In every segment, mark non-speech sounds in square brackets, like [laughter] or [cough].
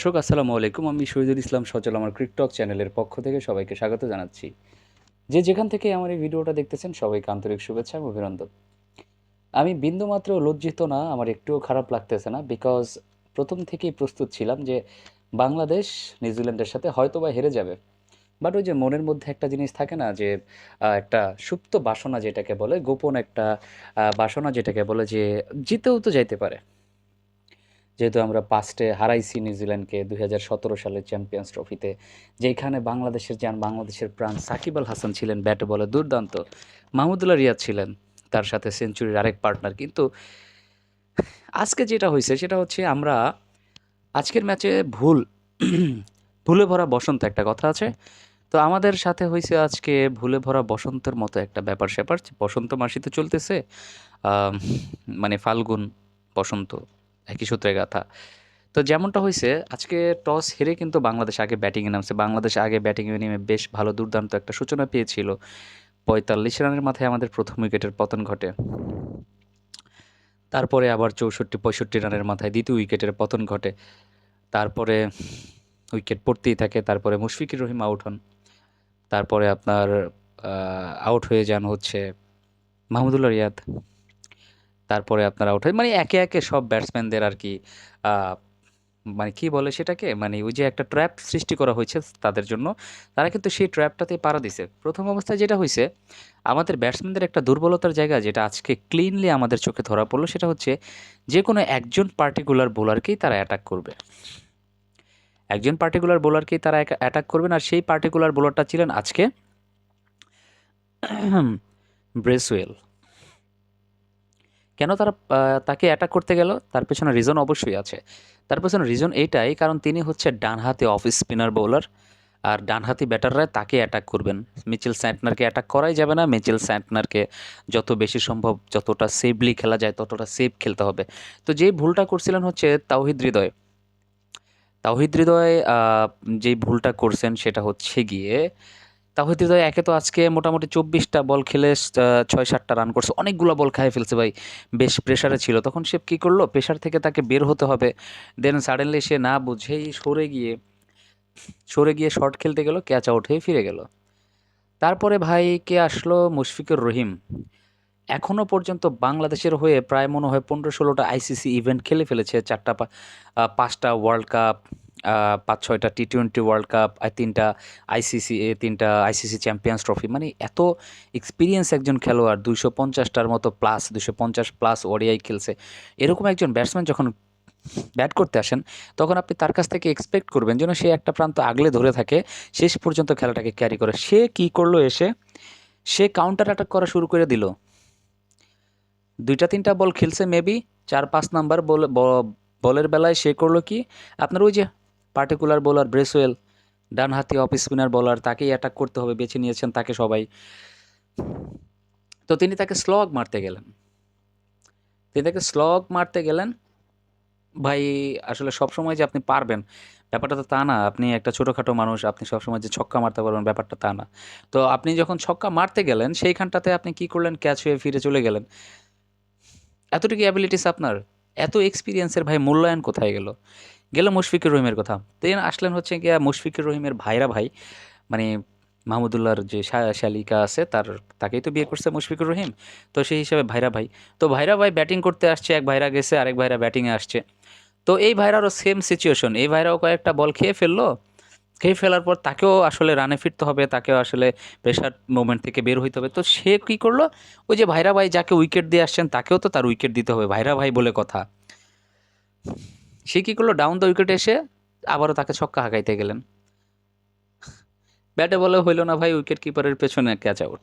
দর্শক, আসসালামু আলাইকুম। আমি শহীদুল ইসলাম সচল, আমার ক্রিকটক চ্যানেলের পক্ষ থেকে সবাইকে স্বাগত জানাচ্ছি। যে যেখান থেকে আমার এই ভিডিওটা দেখতেছেন, সবাইকে আন্তরিক শুভেচ্ছা এবং অভিনন্দন। আমি বিন্দুমাত্র লজ্জিত না, আমার একটুও খারাপ লাগতেছে না বিকজ প্রথম থেকেই প্রস্তুত ছিলাম যে বাংলাদেশ, নিউজিল্যান্ডের সাথে হয়তো বা হেরে যাবে। বাট ওই যে মনের মধ্যে একটা জিনিস থাকে না যে একটা সুপ্ত বাসনা যেটাকে বলে, গোপন একটা বাসনা যেটাকে বলে যে, জিতেও তো যাইতে পারে। যেহেতু আমরা পাস্টে হারাইছি নিউজিল্যান্ডকে দুই হাজার সতেরো সালের চ্যাম্পিয়ন্স ট্রফিতে যেখানে বাংলাদেশের যান বাংলাদেশের প্রাণ সাকিব আল হাসান ছিলেন ব্যাটে বলে দুর্দান্ত, মাহমুদুল্লাহ রিয়াদ ছিলেন তার সাথে সেঞ্চুরির আরেক পার্টনার কিন্তু আজকে যেটা হয়েছে সেটা হচ্ছে আমরা আজকের ম্যাচে ভুল, ভুলে ভরা বসন্ত একটা কথা আছে। তো আমাদের সাথে হয়েছে আজকে ভুলে ভরা বসন্তের মতো একটা ব্যাপার স্যাপার বসন্ত মাসিতে চলতেছে মানে ফাল্গুন বসন্ত। একই সূত্রে গাথা তো যেমনটা হয়েছে আজকে টস হেরে কিন্তু বাংলাদেশ আগে ব্যাটিংয়ে নামছে। বাংলাদেশ আগে ব্যাটিংয়ে নেমে বেশ ভালো দুর্দান্ত একটা সূচনা পেয়েছিল। পঁয়তাল্লিশ রানের মাথায় আমাদের প্রথম উইকেটের পতন ঘটে। তারপরে আবার চৌষট্টি, পঁয়ষট্টি রানের মাথায় দ্বিতীয় উইকেটের পতন ঘটে। তারপরে উইকেট পড়তেই থাকে। তারপরে মুশফিকুর রহিম আউট হন। তারপরে আপনার আউট হয়ে যান হচ্ছে মাহমুদুল্লাহ রিয়াদ। তারপরে আপনার হয় মানে একে একে সব ব্যাটসম্যানদের আর কি মানে কি বলে সেটাকে মানে ওই যে একটা ট্র্যাপ সৃষ্টি করা হয়েছে তাদের জন্য, তারা কিন্তু সেই ট্র্যাপটাতে পাড়া দিছে। প্রথম অবস্থায় যেটা হয়েছে আমাদের ব্যাটসম্যানদের একটা দুর্বলতার জায়গা যেটা আজকে ক্লিনলি আমাদের চোখে ধরা পড়ল, সেটা হচ্ছে যে কোনো একজন পার্টিকুলার বোলারকেই তারা অ্যাটাক করবে। একজন পার্টিকুলার বোলারকেই তারা অ্যাটাক করবেন আর সেই পার্টিকুলার বোলারটা ছিলেন আজকে [clears throat] ব্রেসওয়েল। কেন তারা তাকে অ্যাটাক করতে গেল? তার পেছনে রিজন অবশ্যই আছে। তার পেছনে রিজন এইটাই, কারণ তিনি হচ্ছে ডানহাতি অফ স্পিনার বোলার আর ডানহাতি ব্যাটাররা তাকে অ্যাটাক করবেন। মিচেল স্যান্টনারকে অ্যাটাক করাই যাবে না। মিচেল স্যান্টনারকে যত বেশি সম্ভব, যতটা সেফলি খেলা যায়, ততটা সেফ খেলতে হবে। তো যেই ভুলটা করছিলেন হচ্ছে তাওহিদ হৃদয়। তাওহিদ হৃদয় যেই ভুলটা করছেন সেটা হচ্ছে গিয়ে তাহিদ হৃদয় একে তো আজকে মোটামুটি চব্বিশটা বল খেলে ছয় সাতটা রান করছে। অনেকগুলো বল খাই ফেলছে ভাই। বেশ প্রেশারে ছিল। তখন সে কী করল? প্রেশার থেকে তাকে বের হতে হবে। দেন সাডেনলি সে না বুঝেই সরে গিয়ে সরে গিয়ে শর্ট খেলতে গেল ক্যাচ আউট হয়ে ফিরে গেল। তারপরে ভাই কে আসলো? মুশফিকুর রহিম। এখনও পর্যন্ত বাংলাদেশের হয়ে প্রায় মনে হয় পনেরো ষোলোটা আইসিসি ইভেন্ট খেলে ফেলেছে। চারটা পাঁচটা ওয়ার্ল্ড কাপ পাঁচ, ছয়টা টি টোয়েন্টি ওয়ার্ল্ড কাপ তিনটা আইসিসি তিনটা আইসিসি চ্যাম্পিয়ন্স ট্রফি মানে এত এক্সপিরিয়েন্স একজন খেলোয়াড়, দুইশো পঞ্চাশটার মতো প্লাস দুশো পঞ্চাশ প্লাস ওডিআই খেলছে। এরকম একজন ব্যাটসম্যান যখন ব্যাট করতে আসেন, তখন আপনি তার কাছ থেকে এক্সপেক্ট করবেন যেন সে একটা প্রান্ত আগলে ধরে থাকে, শেষ পর্যন্ত খেলাটাকে ক্যারি করে। সে কি করল এসে? সে কাউন্টার অ্যাটাক করা শুরু করে দিল। দুইটা, তিনটা বল খেলছে মেবি চার, পাঁচ নাম্বার বল বলের বেলায় সে করল কি? আপনার ওই যে পার্টিকুলার বোলার ব্রেসওয়েল ডান হাতি অফ স্পিনার বোলার তাকেই অ্যাটাক করতে হবে, বেছে নিয়েছেন তাকে সবাই। তো তিনি তাকে স্লগ মারতে গেলেন। তিনি তাকে স্লগ মারতে গেলেন। ভাই, আসলে সব সময় যে আপনি পারবেন, ব্যাপারটা তো তা না। আপনি একটা ছোটোখাটো মানুষ, আপনি সবসময় যে ছক্কা মারতে পারবেন, ব্যাপারটা তা না। তো আপনি যখন ছক্কা মারতে গেলেন, সেইখানটাতে আপনি কি করলেন? ক্যাচ হয়ে ফিরে চলে গেলেন। এতটুকু অ্যাবিলিটিস আপনার? এত এক্সপিরিয়েন্সের ভাই মূল্যায়ন কোথায় গেল? গেল মুশফিকুর রহিমের কথা। দেন আসলেন হচ্ছে গিয়া মুশফিকুর রহিমের ভাইরা ভাই মানে মাহমুদুল্লাহর যে শালিকা আছে তার, তাকেই তো বিয়ে করছে মুশফিকুর রহিম। তো সেই হিসাবে ভাইরা ভাই। তো ভাইরা ভাই ব্যাটিং করতে আসছে, এক ভাইরা গেছে, আরেক ভাইরা ব্যাটিংয়ে আসছে। তো এই ভাইরারও সেম সিচুয়েশন এই ভাইরাও কয়েকটা বল খেয়ে ফেলল। খেয়ে ফেলার পর তাকেও আসলে রানে ফিরতে হবে, তাকেও আসলে প্রেশার মোমেন্ট থেকে বের হইতে হবে। তো সে কী করল? ওই যে ভাইরা ভাই যাকে উইকেট দিয়ে আসছেন, তাকেও তো তার উইকেট দিতে হবে। ভাইরা ভাই বলে কথা। সে কী করল? ডাউন দ্য উইকেটে এসে আবারও তাকে ছক্কা হাঁকাইতে গেলেন। ব্যাটে বলে, হইল না ভাই উইকেট কিপারের পেছনে ক্যাচ আউট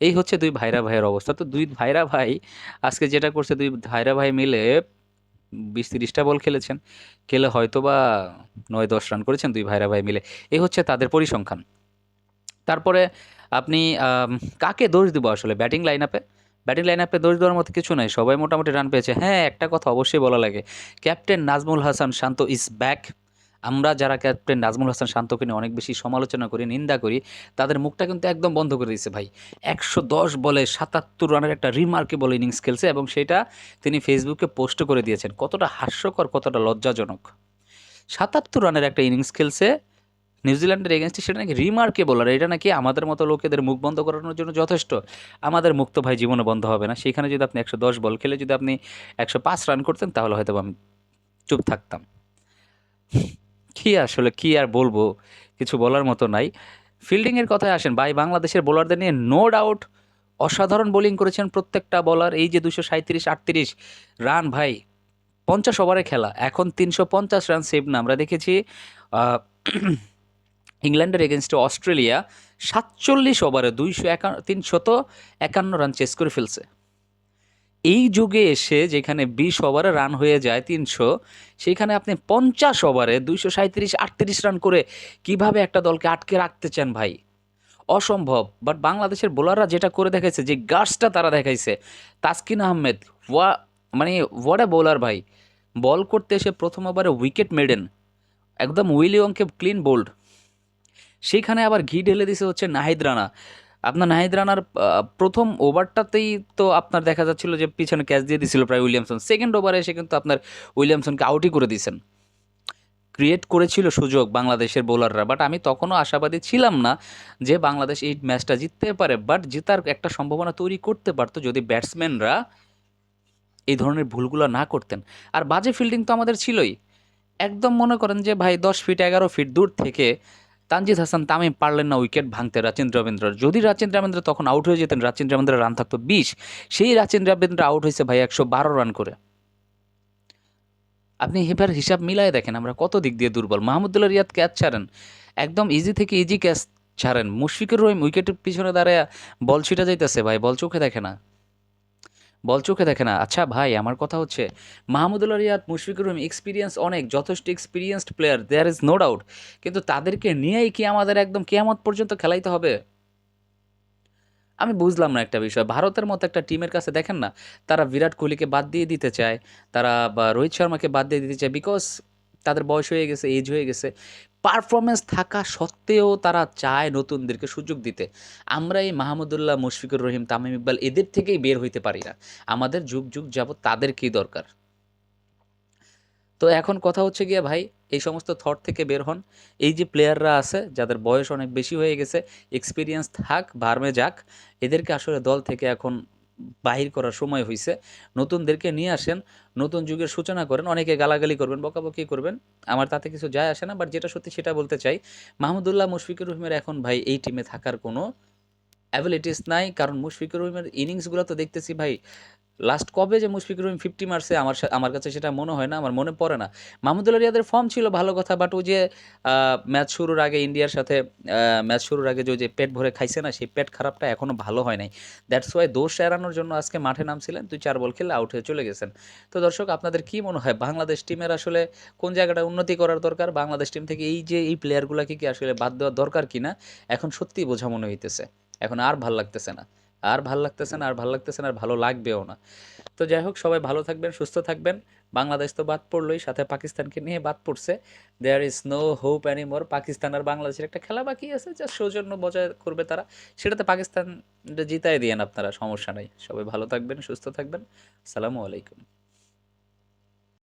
এই হচ্ছে দুই ভাইরা ভাইয়ের অবস্থা। তো দুই ভাইরা ভাই, আজকে যেটা করছে, দুই ভাইরা ভাই মিলে বিশ তিরিশটা বল খেলেছেন। খেলে হয়তো বা নয় দশ রান করেছেন দুই ভাইরা ভাই মিলে। এই হচ্ছে তাদের পরিসংখ্যান। তারপরে আপনি কাকে দোষ দিব আসলে ব্যাটিং লাইন আপে ব্যাটিং লাইন আপে দোষ দেওয়ার মতো কিছু নাই। সবাই মোটামুটি রান পেয়েছে। হ্যাঁ একটা কথা অবশ্যই বলা লাগে। Captain Najmul Hasan Shanto is back আমরা যারা ক্যাপ্টেন নাজমুল হাসান শান্তকে নিয়ে অনেক বেশি সমালোচনা করি, নিন্দা করি, তাদের মুখটা কিন্তু একদম বন্ধ করে দিয়েছে ভাই। একশো দশ বলে সাতাত্তর রানের একটা রিমার্কেবল ইনিংস খেলছে এবং সেটা তিনি ফেসবুকে পোস্ট করে দিয়েছেন। কতটা হাস্যকর, কতটা লজ্জাজনক। সাতাত্তর রানের একটা ইনিংস খেলছে। নিউজিল্যান্ডের এগেনস্টে সেটা নাকি রিমার্কেবল আর এটা নাকি আমাদের মতো লোকেদের মুখ বন্ধ করানোর জন্য যথেষ্ট। আমাদের মুক্ত ভাই জীবনে বন্ধ হবে না। সেখানে যদি আপনি একশো দশ বল খেলে যদি আপনি একশো পাঁচ রান করতেন, তাহলে হয়তো আমি চুপ থাকতাম। কি আসলে, কি আর বলব? কিছু বলার মতো নাই। ফিল্ডিংয়ের কথায় আসেন, ভাই, বাংলাদেশের বোলারদের নিয়ে নো ডাউট অসাধারণ বোলিং করেছেন প্রত্যেকটা বলার এই যে দুশো সাঁত্রিশ আটত্রিশ রান ভাই, পঞ্চাশ ওভারে খেলা। এখন তিনশো পঞ্চাশ রান সেভ না। আমরা দেখেছি ইংল্যান্ডের এগেনস্টে অস্ট্রেলিয়া সাতচল্লিশ ওভারে দুইশো একা, তিনশত একান্ন রান চেস করে ফেলছে। এই যুগে এসে যেখানে বিশ ওভারে রান হয়ে যায় তিনশো সেইখানে আপনি পঞ্চাশ ওভারে দুইশো সাঁত্রিশ আটত্রিশ রান করে কীভাবে একটা দলকে আটকে রাখতে চান ভাই? অসম্ভব। বাট বাংলাদেশের বোলাররা যেটা করে দেখাইছে, যে গার্সটা তারা দেখাইছে, তাসকিন আহমেদ, ওয়া মানে ওয়াট এ বোলার ভাই। বল করতে এসে প্রথম ওভারে উইকেট মেডেন একদম উইলিয়ংকে ক্লিন বোল্ড সেইখানে আবার ঘি ঢেলে দিছে হচ্ছে নাহিদ রানা। আপনার নাহিদ রানার প্রথম ওভারটাতেই তো আপনার দেখা যাচ্ছিল যে পিছনে ক্যাচ দিয়ে দিছিল প্রায় উইলিয়ামসন। সেকেন্ড ওভারে এসে কিন্তু আপনার উইলিয়ামসনকে আউটই করে দিয়েছেন ক্রিয়েট করেছিল সুযোগ বাংলাদেশের বোলাররা, বাট আমি তখনও আশাবাদী ছিলাম না যে বাংলাদেশ এই ম্যাচটা জিততে পারে, বাট জেতার একটা সম্ভাবনা তৈরি করতে পারতো যদি ব্যাটসম্যানরা এই ধরনের ভুলগুলো না করতেন। আর বাজে ফিল্ডিং তো আমাদের ছিলই। একদম মনে করেন যে ভাই দশ ফিট, এগারো ফিট দূর থেকে তানজিদ হাসান তামিম পারলেন না উইকেট ভাঙতে রাচেন রবীন্দ্র যদি রাচেন রবীন্দ্র তখন আউট হয়ে যেতেন রাচেন রবীন্দ্রের রান থাকতো বিশ। সেই রাচেন রবীন্দ্র আউট হয়েছে ভাই একশো বারো রান করে। আপনি এবার হিসাব মিলায় দেখেন, আমরা কত দিক দিয়ে দুর্বল। মাহমুদুল্লাহ রিয়াদ ক্যাচ ছাড়েন। একদম ইজি থেকে ইজি ক্যাচ ছাড়েন। মুশফিকুর রহিম উইকেটের পিছনে দাঁড়ায় বল ছিটা যাইতেছে ভাই বল চোখে দেখে না। বল চোখে দেখে না। আচ্ছা ভাই, আমার কথা হচ্ছে মাহমুদুল্লাহ রিয়াদ মুশফিকুর রহিম এক্সপিরিয়েন্স অনেক, যথেষ্ট experienced player there is no doubt কিন্তু তাদেরকে নিয়েই কি আমাদের একদম কেয়ামত পর্যন্ত খেলাইতে হবে? আমি বুঝলাম না একটা বিষয়। ভারতের মতো একটা টিমের কাছে দেখেন না, তারা বিরাট কোহলিকে বাদ দিয়ে দিতে চায়, তারা রোহিত শর্মাকে বাদ দিয়ে দিতে চায় বিকজ তাদের বয়স হয়ে গেছে এজ হয়ে গেছে। পারফরমেন্স থাকা সত্ত্বেও তারা চায় নতুনদেরকে সুযোগ দিতে। আমরা এই মাহমুদুল্লাহ মুশফিকুর রহিম, তামিম ইকবাল এদের থেকেই বের হইতে পারি না। আমাদের যুগ যুগ যাবত তাদেরকেই দরকার। তো এখন কথা হচ্ছে গিয়ে ভাই, এই সমস্ত থট থেকে বের হন। এই যে প্লেয়াররা আছে, যাদের বয়স অনেক বেশি হয়ে গেছে এক্সপিরিয়েন্স থাক বার্মে যাক, এদেরকে আসলে দল থেকে এখন বাহির করার সময় হয়েছে নতুনদেরকে নিয়ে আসেন, নতুন যুগের সূচনা করেন, অনেকে গালাগালি করবেন, বকাবকি করবেন। আমার তাতে কিছু যায় আসে না বাট যেটা সত্যি সেটা বলতে চাই, মাহমুদুল্লাহ মুশফিকুর রহিমের এখন ভাই এই টিমে থাকার কোনো অ্যাবিলিটিস নাই। কারণ মুশফিকুর রহিমের ইনিংসগুলো তো দেখতেছি ভাই লাস্ট কবে যে মুশফিকুর রহিম ফিফটি মারছে আমার আমার কাছে সেটা মনে হয় না, আমার মনে পড়ে না। মাহমুদুল্লাহ রিয়াদের ফর্ম ছিল ভালো কথা বাট ওই যে ম্যাচ শুরুর আগে ইন্ডিয়ার সাথে ম্যাচ শুরুর আগে যে পেট ভরে খাইছে না, সেই পেট খারাপটা এখনও ভালো হয় নাই। দ্যাটস ওয়াই দোষ এড়ানোর জন্য আজকে মাঠে নামছিলেন তুই চার বল খেলে আউট হয়ে চলে গেছেন। তো দর্শক, আপনাদের কি মনে হয়, বাংলাদেশ টিমের আসলে কোন জায়গাটা উন্নতি করার দরকার? বাংলাদেশ টিম থেকে এই যে, এই প্লেয়ারগুলোকে কি আসলে বাদ দেওয়া দরকার কিনা? এখন সত্যিই বোঝা মনে হইতেছে। এখন আর ভালো লাগতেছে না। আর ভালো লাগতেছে না, আর ভালো লাগতেছে না, আর ভালো লাগবেও না। তো যাই হোক, সবাই ভালো থাকবেন, সুস্থ থাকবেন। বাংলাদেশ তো বাদ পড়লোই, সাথে পাকিস্তানকে নিয়ে বাদ পড়ছে। There is no hope anymore Pakistan আর বাংলাদেশের একটা খেলা বাকি আছে যা সৌজন্য বজায় করবে তারা। সেটাতে পাকিস্তান জিতাই দিয়েন আপনারা, সমস্যা নাই। সবাই ভালো থাকবেন, সুস্থ থাকবেন। সালামু আলাইকুম।